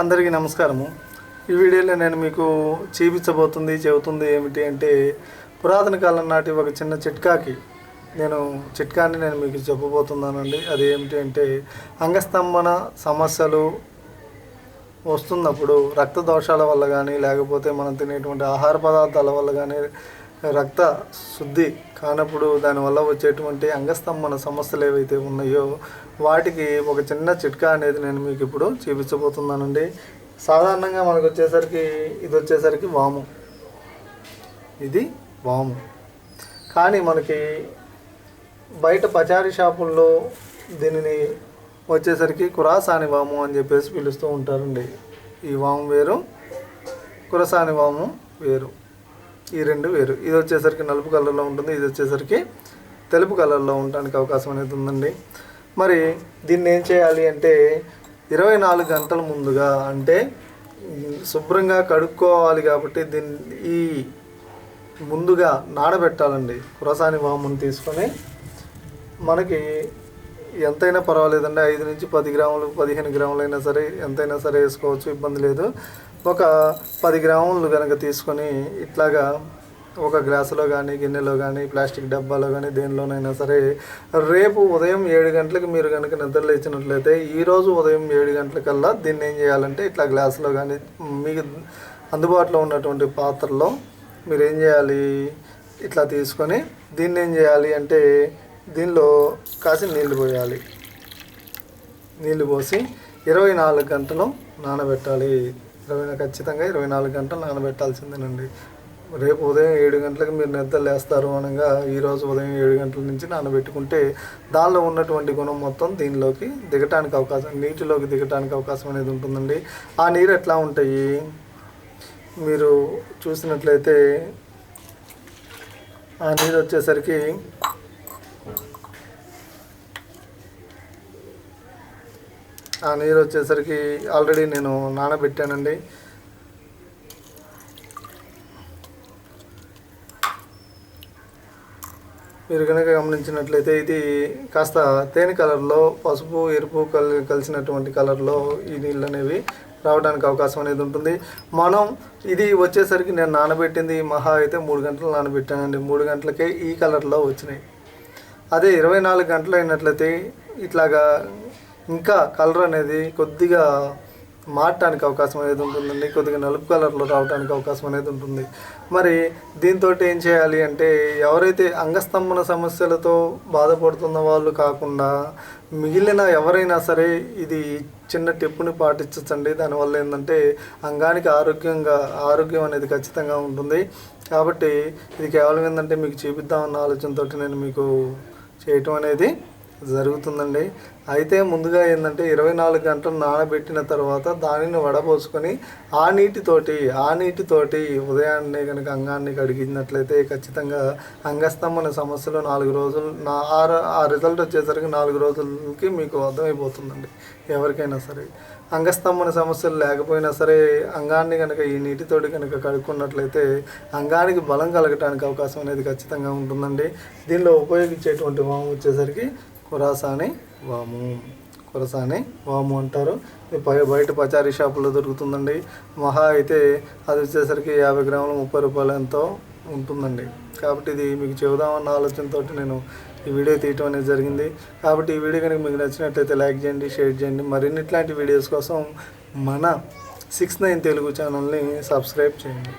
అందరికీ నమస్కారము. ఈ వీడియోలో నేను మీకు చూపించబోతుంది చెబుతుంది ఏమిటి అంటే పురాతన కాలం నాటి ఒక చిన్న చిట్కాకి నేను చిట్కాని నేను మీకు చెప్పబోతున్నానండి. అది ఏమిటి అంటే అంగస్తంభన సమస్యలు వస్తున్నప్పుడు రక్త దోషాల వల్ల కానీ లేకపోతే మనం తినేటువంటి ఆహార పదార్థాల వల్ల కానీ రక్త శుద్ధి కానప్పుడు దానివల్ల వచ్చేటువంటి అంగస్తంభన సమస్యలు ఏవైతే ఉన్నాయో వాటికి ఒక చిన్న చిట్కా అనేది నేను మీకు ఇప్పుడు చూపించబోతున్నానండి. సాధారణంగా మనకు వచ్చేసరికి ఇది వచ్చేసరికి వాము. ఇది వాము. కానీ మనకి బయట పచారీ షాపుల్లో దీనిని వచ్చేసరికి కురాసాని వాము అని చెప్పేసి పిలుస్తూ ఉంటారండి. ఈ వాము వేరు కురసాని వాము వేరు. ఈ రెండు వేరు. ఇది వచ్చేసరికి నలుపు కలర్లో ఉంటుంది. ఇది వచ్చేసరికి తెలుపు కలర్లో ఉండడానికి అవకాశం అనేది ఉందండి. మరి దీన్ని ఏం చేయాలి అంటే ఇరవై నాలుగు గంటల ముందుగా అంటే శుభ్రంగా కడుక్కోవాలి కాబట్టి దీన్ని ఈ ముందుగా నానబెట్టాలండి. కురసాని వామును తీసుకొని మనకి ఎంతైనా పర్వాలేదండి. ఐదు నుంచి పది గ్రాములు పదిహేను గ్రాములు అయినా సరే ఎంతైనా సరే వేసుకోవచ్చు. ఇబ్బంది లేదు. ఒక పది గ్రాములు కనుక తీసుకొని ఇట్లాగా ఒక గ్లాసులో కానీ గిన్నెలో కానీ ప్లాస్టిక్ డబ్బాలో కానీ దేనిలోనైనా సరే రేపు ఉదయం ఏడు గంటలకు మీరు కనుక నిద్రలేచినట్లయితే ఈరోజు ఉదయం ఏడు గంటలకల్లా దీన్ని ఏం చేయాలంటే ఇట్లా గ్లాసులో కానీ మీకు అందుబాటులో ఉన్నటువంటి పాత్రలో మీరు ఏం చేయాలి? ఇట్లా తీసుకొని దీన్ని ఏం చేయాలి అంటే దీనిలో కాసి నీళ్ళు పోయాలి. నీళ్ళు పోసి ఇరవై నాలుగు గంటలు నానబెట్టాలి. ఇరవై ఖచ్చితంగా ఇరవై నాలుగు గంటలు నానబెట్టాల్సిందేనండి. రేపు ఉదయం ఏడు గంటలకు మీరు నిద్ర లేస్తారు అనగా ఈరోజు ఉదయం ఏడు గంటల నుంచి నానబెట్టుకుంటే దానిలో ఉన్నటువంటి గుణం మొత్తం దీనిలోకి దిగటానికి అవకాశం నీటిలోకి దిగటానికి అవకాశం అనేది ఉంటుందండి. ఆ నీరు ఎట్లా ఉంటాయి? మీరు చూసినట్లయితే ఆ నీరు వచ్చేసరికి ఆ నీరు వచ్చేసరికి ఆల్రెడీ నేను నానబెట్టానండి. మీరు కనుక గమనించినట్లయితే ఇది కాస్త తేనె కలర్లో పసుపు ఎరుపు కల్ కలిసినటువంటి కలర్లో ఈ నీళ్ళు అనేవి రావడానికి అవకాశం అనేది ఉంటుంది. మనం ఇది వచ్చేసరికి నేను నానబెట్టింది మహా అయితే మూడు గంటలు నానబెట్టానండి. మూడు గంటలకే ఈ కలర్లో వచ్చినాయి. అదే ఇరవై నాలుగు గంటలు అయినట్లయితే ఇట్లాగా ఇంకా కలర్ అనేది కొద్దిగా మారటానికి అవకాశం అనేది ఉంటుందండి. కొద్దిగా నలుపు కలర్లో రావడానికి అవకాశం అనేది ఉంటుంది. మరి దీంతో ఏం చేయాలి అంటే ఎవరైతే అంగస్తంభన సమస్యలతో బాధపడుతున్న వాళ్ళు కాకుండా మిగిలిన ఎవరైనా సరే ఇది చిన్న టిప్పుని పాటించండి దానివల్ల ఏంటంటే అంగానికి ఆరోగ్యంగా ఆరోగ్యం అనేది ఖచ్చితంగా ఉంటుంది. కాబట్టి ఇది కేవలం ఏంటంటే మీకు చూపిద్దామన్న ఆలోచనతో నేను మీకు చేయటం అనేది జరుగుతుందండి. అయితే ముందుగా ఏంటంటే ఇరవై నాలుగు గంటలు నానబెట్టిన తర్వాత దానిని వడపోసుకొని ఆ నీటితోటి ఆ నీటితోటి ఉదయాన్నే కనుక అంగాన్ని కడిగినట్లయితే ఖచ్చితంగా అంగస్తంభన సమస్యలు నాలుగు రోజులు నా ఆ ఆ రిజల్ట్ వచ్చేసరికి నాలుగు రోజులకి మీకు అర్థమైపోతుందండి ఎవరికైనా సరే. అంగస్తంభన సమస్యలు లేకపోయినా సరే అంగాన్ని కనుక ఈ నీటితోటి కనుక కడుక్కున్నట్లయితే అంగానికి బలం కలగటానికి అవకాశం అనేది ఖచ్చితంగా ఉంటుందండి. దీనిలో ఉపయోగించేటువంటి వాము వచ్చేసరికి కురాసాని వాము. కురసాని వాము అంటారు. ఇది బయట పచారీ షాపులో దొరుకుతుందండి. మహా అయితే అది వచ్చేసరికి యాభై గ్రాములు ముప్పై రూపాయలు ఎంతో ఉంటుందండి. కాబట్టి ఇది మీకు చెబుదామన్న ఆలోచనతో నేను ఈ వీడియో తీయటం అనేది జరిగింది. కాబట్టి ఈ వీడియో కనుక మీకు నచ్చినట్లయితే లైక్ చేయండి షేర్ చేయండి. మరిన్ని ఇట్లాంటి వీడియోస్ కోసం మన సిక్స్ నైన్ తెలుగు ఛానల్ని సబ్స్క్రైబ్ చేయండి.